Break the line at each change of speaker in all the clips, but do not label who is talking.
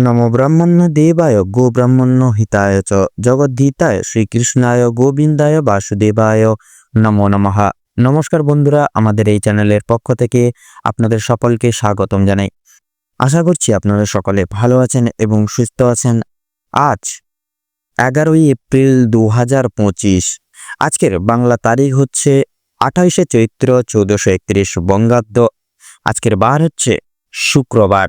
নমো ব্রাহ্মণ্য দেবায় গো ব্রাহ্মণ্য হিতায় চ জগদ্ধিতায় শ্রীকৃষ্ণায় গোবিন্দায় বাসুদেবায় নমো নমঃ নমস্কার বন্ধুরা, আমাদের এই চ্যানেলের পক্ষ থেকে আপনাদের সকলকে স্বাগতম জানাই। আশা করছি আপনারা সকলে ভালো আছেন এবং সুস্থ আছেন। আজ এগারোই এপ্রিল দু হাজার পঁচিশ। আজকের বাংলা তারিখ হচ্ছে আঠাইশে চৈত্র চৌদ্দশো একত্রিশ বঙ্গাব্দ। আজকের বার হচ্ছে শুক্রবার।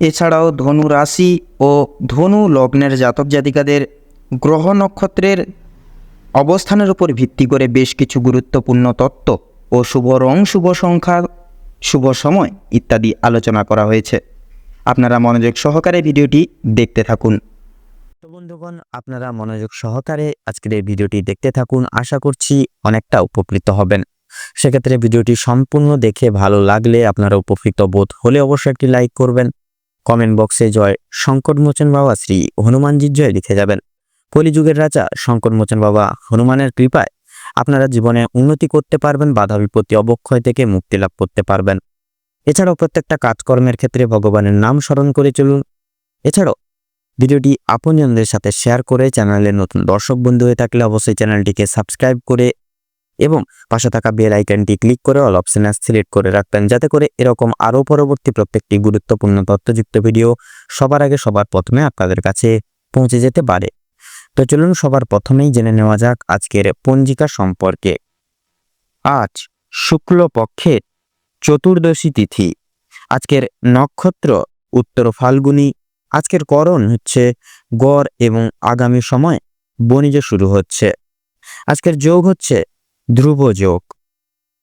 এছাড়াও ধনু রাশি ও ধনু লগ্নের জাতক জাতিকাদের গ্রহ নক্ষত্রের অবস্থানের উপর ভিত্তি করে বেশ কিছু গুরুত্বপূর্ণ তত্ত্ব ও শুভ রং, শুভ সংখ্যা, শুভ সময় ইত্যাদি আলোচনা করা হয়েছে। আপনারা মনোযোগ সহকারে ভিডিওটি দেখতে থাকুন।
বন্ধুগণ, আপনারা মনোযোগ সহকারে আজকের এই ভিডিওটি দেখতে থাকুন। আশা করছি অনেকটা উপকৃত হবেন। সেক্ষেত্রে ভিডিওটি সম্পূর্ণ দেখে ভালো লাগলে আপনারা উপকৃত বোধ হলে অবশ্যই একটি লাইক করবেন। কমেন্ট বক্সে জয় সংকটমোচন বাবা শ্রী হনুমানজির জয় লিখে যাবেন। কলিযুগের রাজা সংকটমোচন বাবা হনুমানের কৃপায় আপনারা জীবনে উন্নতি করতে পারবেন, বাধা বিপত্তি অবক্ষয় থেকে মুক্তি লাভ করতে পারবেন। এছাড়াও প্রত্যেকটা কাজকর্মের ক্ষেত্রে ভগবানের নাম স্মরণ করে চলুন। এছাড়াও ভিডিওটি আপনজনদের সাথে শেয়ার করে চ্যানেলে নতুন দর্শক বন্ধু হয়ে থাকলে অবশ্যই চ্যানেলটিকে সাবস্ক্রাইব করে এবং পাশে থাকা বেল আইকনটি ক্লিক করে অল অপশনে সিলেক্ট করে রাখবেন। যাতে করে এরকম আরও পরবর্তী প্রত্যেকটি গুরুত্বপূর্ণ তথ্যযুক্ত ভিডিও সবার আগে সবার প্রথমে আপনাদের কাছে পৌঁছে যেতে পারে। তো চলুন সবার প্রথমেই জেনে নেওয়া যাক আজকের পঞ্জিকা সম্পর্কে। আজ শুক্লপক্ষের চতুর্দশী তিথি। আজকের নক্ষত্র উত্তর ফাল্গুনী। আজকের করণ হচ্ছে গড় এবং আগামী সময় বণিজ শুরু হচ্ছে। আজকের যোগ হচ্ছে ধ্রুব যোগ।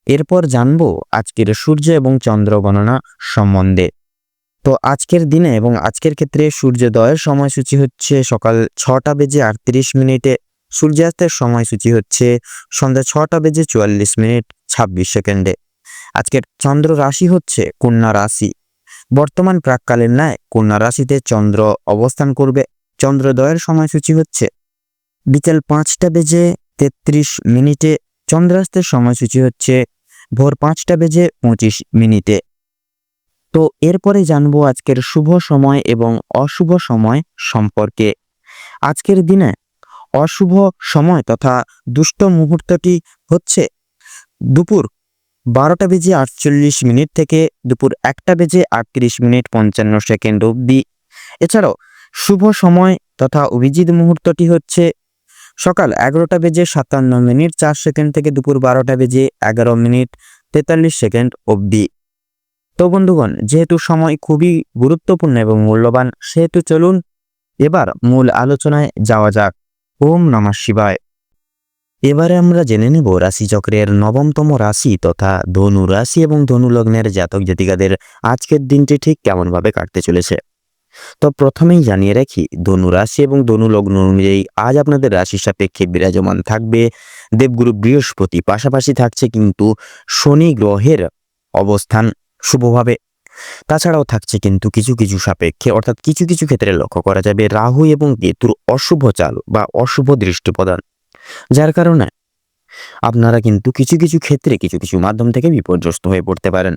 এরপর জানব আজকের সূর্য এবং চন্দ্র গণনা সম্বন্ধে। তো আজকের দিনে এবং আজকের ক্ষেত্রে সূর্যোদয়ের সময়সূচি হচ্ছে সকাল ছটা বেজে আটত্রিশ মিনিটে, সূর্যাস্তের সময়সূচি হচ্ছে সন্ধ্যা ছটা বেজে চুয়াল্লিশ মিনিট ছাব্বিশ সেকেন্ডে। আজকের চন্দ্র রাশি হচ্ছে কন্যা রাশি। বর্তমান প্রাককালের ন্যায় কন্যা রাশিতে চন্দ্র অবস্থান করবে। চন্দ্রোদয়ের সময়সূচি হচ্ছে বিকেল পাঁচটা বেজে তেত্রিশ মিনিটে চন্দ্রাস্তের সময়সূচি হচ্ছে ভোর পাঁচটা বেজে পঁচিশ মিনিটে। তো এরপরে জানব আজকের শুভ সময় এবং অশুভ সময় সম্পর্কে। আজকের দিনে অশুভ সময় তথা দুষ্ট মুহূর্তটি হচ্ছে দুপুর বারোটা বেজে আটচল্লিশ মিনিট থেকে দুপুর একটা বেজে আটত্রিশ মিনিট পঞ্চান্ন সেকেন্ড অবধি। এছাড়াও শুভ সময় তথা অভিজিৎ মুহূর্তটি হচ্ছে সকাল এগারোটা বেজে সাতান্ন মিনিট, চার সেকেন্ড থেকে দুপুর বারোটা বেজে এগারো মিনিট, তেতাল্লিশ সেকেন্ড অবধি। তো বন্ধুগণ, যেহেতু সময় খুবই গুরুত্বপূর্ণ এবং মূল্যবান, সেহেতু চলুন এবার মূল আলোচনায় যাওয়া যাক। ওম নমঃ শিবায়। এবারে আমরা জেনে নেব রাশিচক্রের নবমতম রাশি তথা ধনু রাশি এবং ধনু লগ্নের জাতক জাতিকাদের আজকের দিনটি ঠিক কেমনভাবে কাটতে চলেছে। তো প্রথমেই জানিয়ে রাখি, ধনু রাশি এবং ধনু লগ্ন অনুযায়ী আজ আপনাদের রাশির সাপেক্ষে বিরাজমান থাকবে দেবগুরু বৃহস্পতি। পাশাপাশি থাকছে কিন্তু শনি গ্রহের অবস্থান শুভভাবে। তাছাড়াও থাকছে কিন্তু কিছু কিছু সাপেক্ষে, অর্থাৎ কিছু কিছু ক্ষেত্রে লক্ষ্য করা যাবে রাহু এবং কেতুর অশুভ চাল বা অশুভ দৃষ্টি প্রদান যার কারণে আপনারা কিন্তু কিছু কিছু ক্ষেত্রে কিছু কিছু মাধ্যম থেকে বিপর্যস্ত হয়ে পড়তে পারেন।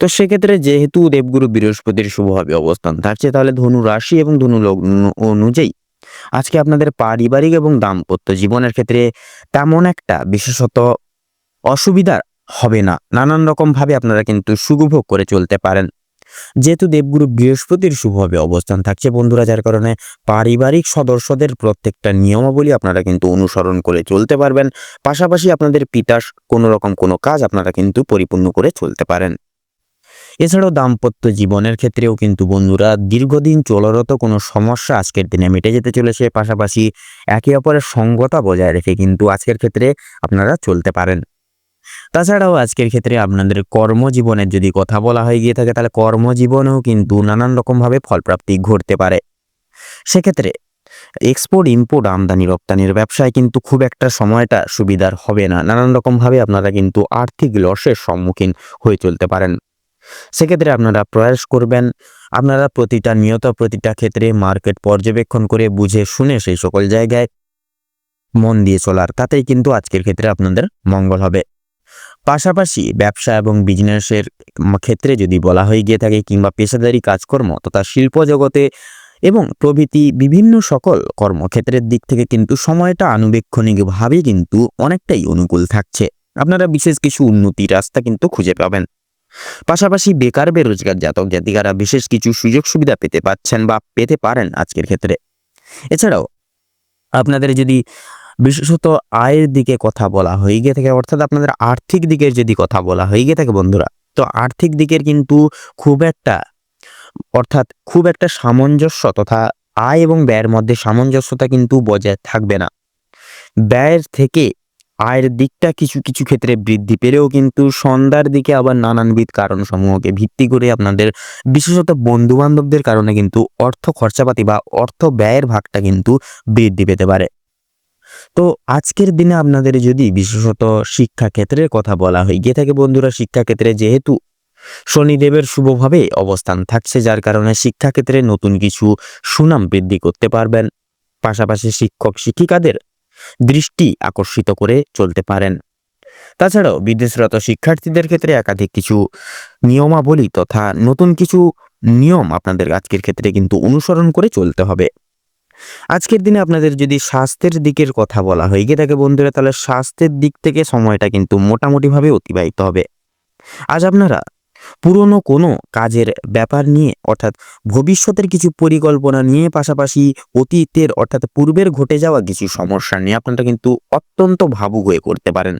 তো সেক্ষেত্রে যেহেতু দেবগুরু বৃহস্পতির শুভভাবে অবস্থান থাকছে, তাহলে ধনু রাশি এবং ধনু লগ্ন অনুযায়ী। আজকে আপনাদের পারিবারিক এবং দাম্পত্য জীবনের ক্ষেত্রে তেমন একটা বিশেষত অসুবিধা হবে না। নানান রকম ভাবে আপনারা কিন্তু সুখভোগ করে চলতে পারেন। যেহেতু দেবগুরু বৃহস্পতির শুভভাবে অবস্থান থাকছে, বন্ধুরা, যার কারণে পারিবারিক সদস্যদের প্রত্যেকটা নিয়মাবলী আপনারা কিন্তু অনুসরণ করে চলতে পারবেন। পাশাপাশি আপনাদের পিতার কোনো রকম কোনো কাজ আপনারা কিন্তু পরিপূর্ণ করে চলতে পারেন। এছাড়াও দাম্পত্য জীবনের ক্ষেত্রেও কিন্তু বন্ধুরা দীর্ঘদিন চলরত কোনো সমস্যা আজকের দিনে মিটে যেতে চলেছে। পাশাপাশি একে অপরের সঙ্গতা বজায় রেখে কিন্তু আজকের ক্ষেত্রে আপনারা চলতে পারেন। তাছাড়াও আজকের ক্ষেত্রে আপনাদের কর্মজীবনের যদি কথা বলা হয়ে গিয়ে থাকে, তাহলে কর্মজীবনেও কিন্তু নানান রকমভাবে ফলপ্রাপ্তি ঘটতে পারে। সেক্ষেত্রে এক্সপোর্ট ইম্পোর্ট আমদানি, রপ্তানির ব্যবসায় কিন্তু খুব একটা সময়টা সুবিধার হবে না। নানান রকমভাবে আপনারা কিন্তু আর্থিক লসের সম্মুখীন হয়ে চলতে পারেন। সেক্ষেত্রে আপনারা প্রয়াস করবেন। আপনারা প্রতিটা নিয়ত, প্রতিটা ক্ষেত্রে মার্কেট পর্যবেক্ষণ করে বুঝে শুনে সেই সকল জায়গায় মন দিয়ে চলার। তাতেই কিন্তু আজকের ক্ষেত্রে আপনাদের মঙ্গল হবে। পাশাপাশি ব্যবসা এবং বিজনেসের ক্ষেত্রে যদি বলা হয়ে গিয়ে থাকে কিংবা পেশাদারি কাজকর্ম তথা শিল্প জগতে এবং প্রভৃতি বিভিন্ন সকল কর্মক্ষেত্রের দিক থেকে কিন্তু সময়টা আনুবেক্ষণিকভাবে কিন্তু অনেকটাই অনুকূল থাকছে। আপনারা বিশেষ কিছু উন্নতির রাস্তা কিন্তু খুঁজে পাবেন। পাশাপাশি বেকার, বেরোজগার জাতক জাতিকারা বিশেষ কিছু সুযোগ সুবিধা পেতে পাচ্ছেন বা পেতে পারেন আজকের ক্ষেত্রে। এছাড়াও, আপনাদের যদি বিশেষত আয়ের দিকে কথা বলা হয়ে গিয়ে থাকে, অর্থাৎ আপনাদের আর্থিক দিকের যদি কথা বলা হয়ে গিয়ে থাকে বন্ধুরা, তো আর্থিক দিকের কিন্তু খুব একটা, অর্থাৎ খুব একটা সামঞ্জস্য তথা আয় এবং ব্যয়ের মধ্যে সামঞ্জস্যতা কিন্তু বজায় থাকবে না। ব্যয়ের থেকে আয়ের দিকটা কিছু কিছু ক্ষেত্রে বৃদ্ধি পেলেও কিন্তু সন্ধ্যার দিকে আবার নানানবিধ কারণ সমূহকে ভিত্তি করে আপনাদের বিশেষত বন্ধু বান্ধবদের কারণে কিন্তু অর্থ খরচাপাতি বা অর্থ ব্যয়ের ভাগটা কিন্তু বৃদ্ধি পেতে পারে। তো আজকের দিনে আপনাদের যদি বিশেষত শিক্ষা ক্ষেত্রের কথা বলা হয়, গিয়ে থাকে বন্ধুরা, শিক্ষাক্ষেত্রে যেহেতু শনিদেবের শুভভাবে অবস্থান থাকছে, যার কারণে শিক্ষাক্ষেত্রে নতুন কিছু সুনাম বৃদ্ধি করতে পারবেন। পাশাপাশি শিক্ষক, শিক্ষিকাদের দৃষ্টি আকর্ষিত করে চলতে পারেন। তাছাড়াও বিদেশরত শিক্ষার্থীদের ক্ষেত্রে একাধিক কিছু নিয়মাবলী তথা নতুন কিছু নিয়ম আপনাদের আজকের ক্ষেত্রে কিন্তু অনুসরণ করে চলতে হবে। আজকের দিনে আপনাদের যদি স্বাস্থ্যের দিকের কথা বলা হয় গিয়ে থাকে বন্ধুরা, তাহলে স্বাস্থ্যের দিক থেকে সময়টা কিন্তু মোটামুটিভাবে অতিবাহিত হবে। আজ আপনারা পুরনো কোনো কাজের ব্যাপার নিয়ে, অর্থাৎ ভবিষ্যতের কিছু পরিকল্পনা নিয়ে পাশাপাশি অতীতের, অর্থাৎ পূর্বের ঘটে যাওয়া কিছু সমস্যা নিয়ে আপনারা কিন্তু অত্যন্ত ভাবুক হয়ে করতে পারেন।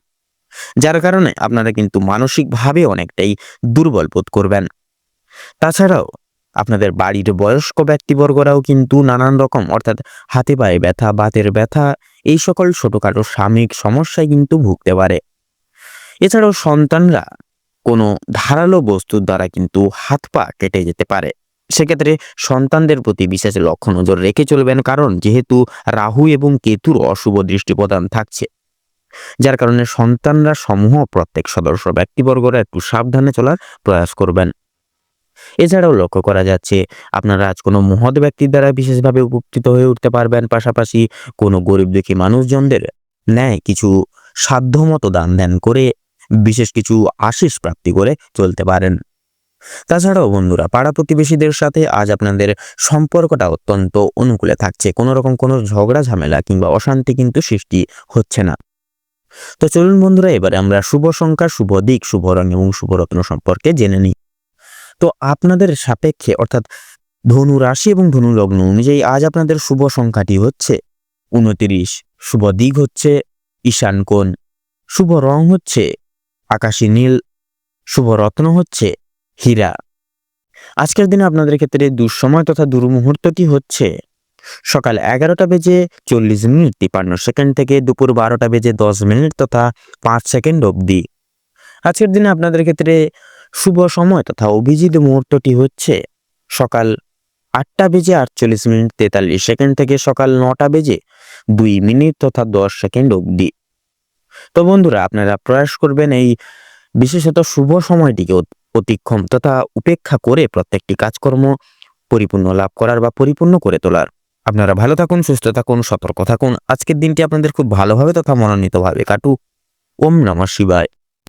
যার কারণে আপনারা কিন্তু মানসিকভাবে অনেকটাই দুর্বল বোধ করবেন। তাছাড়াও আপনাদের বাড়ির বয়স্ক ব্যক্তিবর্গরাও কিন্তু নানান রকম, অর্থাৎ হাতে পায়ে ব্যথা, বাতের ব্যথা, এই সকল ছোটোখাটো সাময়িক সমস্যায় কিন্তু ভুগতে পারে। এছাড়াও সন্তানরা কোনো ধারালো বস্তুর দ্বারা কিন্তু হাত পা কেটে যেতে পারে। সেক্ষেত্রে সন্তানদের প্রতি বিশেষ লক্ষ্য নজর রেখে চলবেন, কারণ যেহেতু রাহু এবং কেতুর অশুভ দৃষ্টি প্রদান থাকছে। যার কারণে সন্তানরা সমূহ প্রত্যেক সদস্য ব্যক্তিবর্গরা একটু সাবধানে চলার প্রয়াস করবেন। এছাড়াও লক্ষ্য করা যাচ্ছে, আপনারা আজ কোনো মহৎ ব্যক্তির দ্বারা বিশেষভাবে উপকৃত হয়ে উঠতে পারবেন। পাশাপাশি কোনো গরিব দুঃখী মানুষজনদের ন্যায় কিছু সাধ্যমতো দান দেন করে বিশেষ কিছু আশিস প্রাপ্তি করে চলতে পারেন। তাছাড়াও বন্ধুরা, পাড়া প্রতিবেশীদের সাথে আজ আপনাদের সম্পর্কটা অত্যন্ত অনুকূলে থাকছে। কোনো রকম কোনো ঝগড়া, ঝামেলা কিংবা অশান্তি কিন্তু সৃষ্টি হচ্ছে না। তো চলুন বন্ধুরা, এবারে আমরা শুভ সংখ্যা, শুভ দিক, শুভ রং এবং শুভ রত্ন সম্পর্কে জেনে নিই। তো আপনাদের সাপেক্ষে, অর্থাৎ ধনু রাশি এবং ধনু লগ্ন অনুযায়ী আজ আপনাদের শুভ সংখ্যাটি হচ্ছে উনতিরিশ শুভ দিক হচ্ছে ঈশান কোণ। শুভ রং হচ্ছে আকাশী নীল শুভ রত্ন হচ্ছে হীরা। আজকের দিনে আপনাদের ক্ষেত্রে দুঃসময় তথা দুর্মুহূর্তটি হচ্ছে সকাল এগারোটা বেজে চল্লিশ মিনিট, তিপান্ন সেকেন্ড থেকে দুপুর বারোটা বেজে দশ মিনিট তথা পাঁচ সেকেন্ড অবধি। আজকের দিনে আপনাদের ক্ষেত্রে শুভ সময় তথা অভিজিৎ মুহূর্তটি হচ্ছে সকাল আটটা বেজে আটচল্লিশ মিনিট, তেতাল্লিশ সেকেন্ড থেকে সকাল নটা বেজে দুই মিনিট তথা দশ সেকেন্ড অবধি। তো বন্ধুরা, আপনারা প্রয়াস করবেন এই বিশেষত শুভ সময়টিকে অত- অতিক্ষম তথা উপেক্ষা করে প্রত্যেকটি কাজকর্ম পরিপূর্ণ লাভ করার বা পরিপূর্ণ করে তোলার। আপনারা ভালো থাকুন, সুস্থ থাকুন, সতর্ক থাকুন। আজকের দিনটি আপনাদের খুব ভালোভাবে তথা মনোনীতভাবে কাটুক। ওম নমঃ শিবায়।